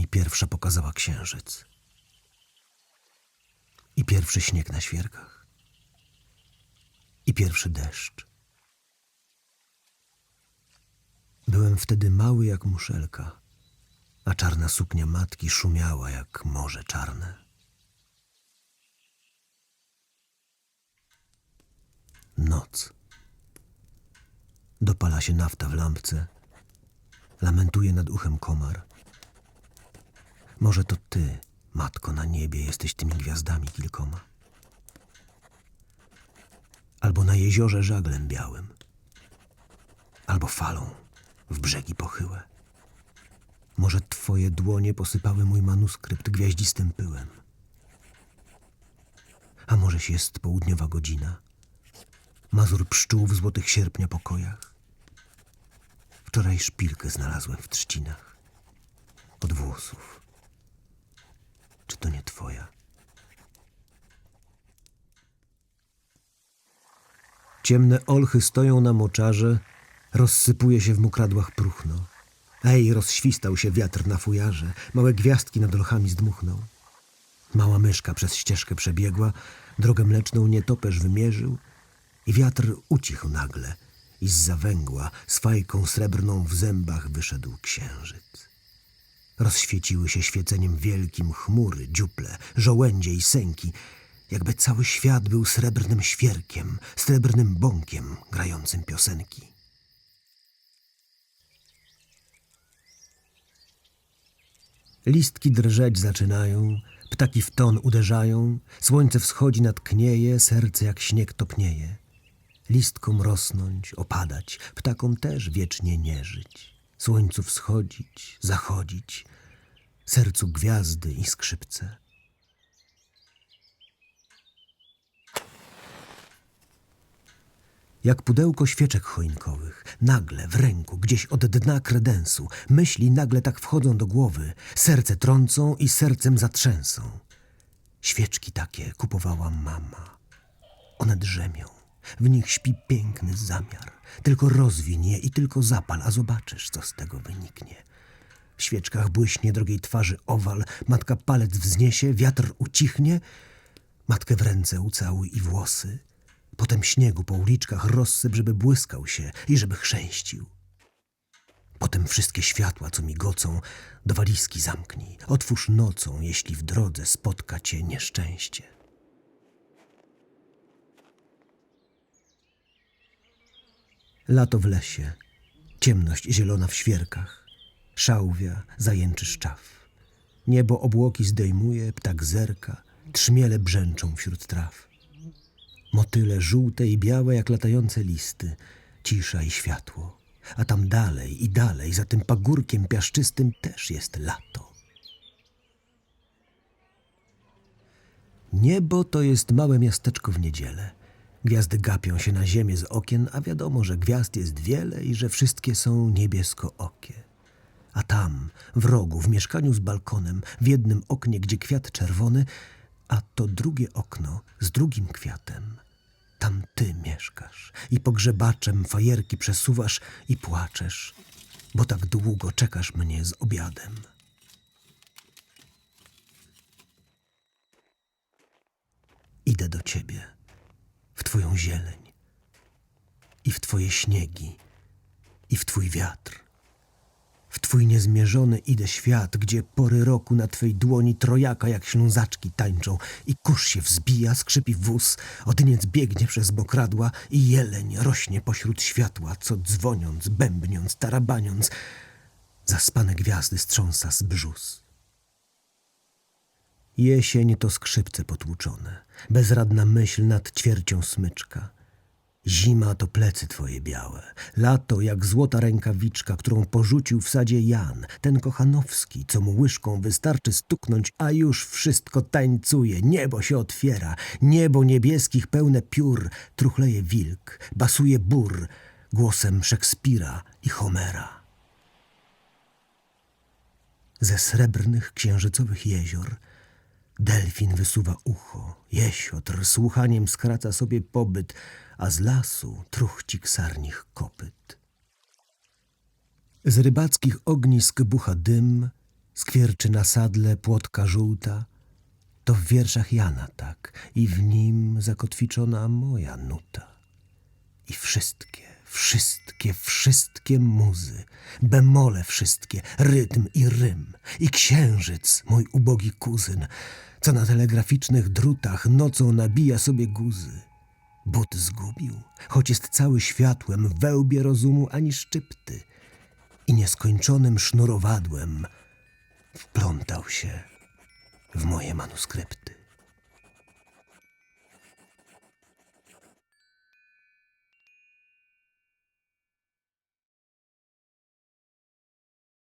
mi pierwsza pokazała księżyc. I pierwszy śnieg na świerkach. I pierwszy deszcz. Byłem wtedy mały jak muszelka, a czarna suknia matki szumiała jak morze czarne. Noc. Dopala się nafta w lampce. Lamentuje nad uchem komar. Może to ty, matko na niebie, jesteś tymi gwiazdami kilkoma. Albo na jeziorze żaglem białym. Albo falą w brzegi pochyłe. Może twoje dłonie posypały mój manuskrypt gwiaździstym pyłem. A możeś jest południowa godzina. Mazur pszczół w złotych sierpnia pokojach. Wczoraj szpilkę znalazłem w trzcinach. Od włosów. Czy to nie twoja? Ciemne olchy stoją na moczarze, rozsypuje się w mokradłach próchno. Ej, rozświstał się wiatr na fujarze, małe gwiazdki nad olchami zdmuchnął. Mała myszka przez ścieżkę przebiegła, drogę mleczną nietoperz wymierzył i wiatr ucichł nagle i z zawęgła z fajką srebrną w zębach wyszedł księżyc. Rozświeciły się świeceniem wielkim chmury, dziuple, żołędzie i sęki, jakby cały świat był srebrnym świerkiem, srebrnym bąkiem grającym piosenki. Listki drżeć zaczynają, ptaki w ton uderzają, słońce wschodzi nad knieje, serce jak śnieg topnieje. Listkom rosnąć, opadać, ptakom też wiecznie nie żyć. Słońcu wschodzić, zachodzić, sercu gwiazdy i skrzypce. Jak pudełko świeczek choinkowych, nagle w ręku, gdzieś od dna kredensu, myśli nagle tak wchodzą do głowy, serce trącą i sercem zatrzęsą. Świeczki takie kupowała mama. One drzemią. W nich śpi piękny zamiar. Tylko rozwiń je i tylko zapal, a zobaczysz, co z tego wyniknie. W świeczkach błyśnie drogiej twarzy owal, matka palec wzniesie, wiatr ucichnie, matkę w ręce ucałuj i włosy. Potem śniegu po uliczkach rozsyp, żeby błyskał się i żeby chrzęścił. Potem wszystkie światła, co migocą, do walizki zamknij. Otwórz nocą, jeśli w drodze spotka cię nieszczęście. Lato w lesie, ciemność zielona w świerkach, szałwia, zajęczy szczaw. Niebo obłoki zdejmuje, ptak zerka, trzmiele brzęczą wśród traw. Motyle żółte i białe jak latające listy, cisza i światło. A tam dalej i dalej, za tym pagórkiem piaszczystym też jest lato. Niebo to jest małe miasteczko w niedzielę. Gwiazdy gapią się na ziemię z okien, a wiadomo, że gwiazd jest wiele i że wszystkie są niebieskookie. A tam, w rogu, w mieszkaniu z balkonem, w jednym oknie, gdzie kwiat czerwony, a to drugie okno z drugim kwiatem. Tam ty mieszkasz i pogrzebaczem fajerki przesuwasz i płaczesz, bo tak długo czekasz mnie z obiadem. Idę do ciebie, w twoją zieleń, i w twoje śniegi, i w twój wiatr. W twój niezmierzony idę świat, gdzie pory roku na twej dłoni trojaka jak ślązaczki tańczą i kurz się wzbija, skrzypi wóz, odyniec biegnie przez mokradła i jeleń rośnie pośród światła, co dzwoniąc, bębniąc, tarabaniąc, zaspane gwiazdy strząsa z brzus. Jesień to skrzypce potłuczone, bezradna myśl nad ćwiercią smyczka – Zima to plecy twoje białe, lato jak złota rękawiczka, którą porzucił w sadzie Jan, ten kochanowski, co mu łyżką wystarczy stuknąć, a już wszystko tańcuje, niebo się otwiera, niebo niebieskich pełne piór, truchleje wilk, basuje bór, głosem Szekspira i Homera. Ze srebrnych księżycowych jezior delfin wysuwa ucho, jesiotr słuchaniem skraca sobie pobyt, a z lasu truchcik sarnich kopyt. Z rybackich ognisk bucha dym Skwierczy na sadle płotka żółta, to w wierszach Jana tak i w nim zakotwiczona moja nuta. I wszystkie, wszystkie, wszystkie muzy, bemole wszystkie, rytm i rym, i księżyc, mój ubogi kuzyn, co na telegraficznych drutach nocą nabija sobie guzy. But zgubił, choć jest cały światłem, wełbie rozumu ani szczypty i nieskończonym sznurowadłem wplątał się w moje manuskrypty.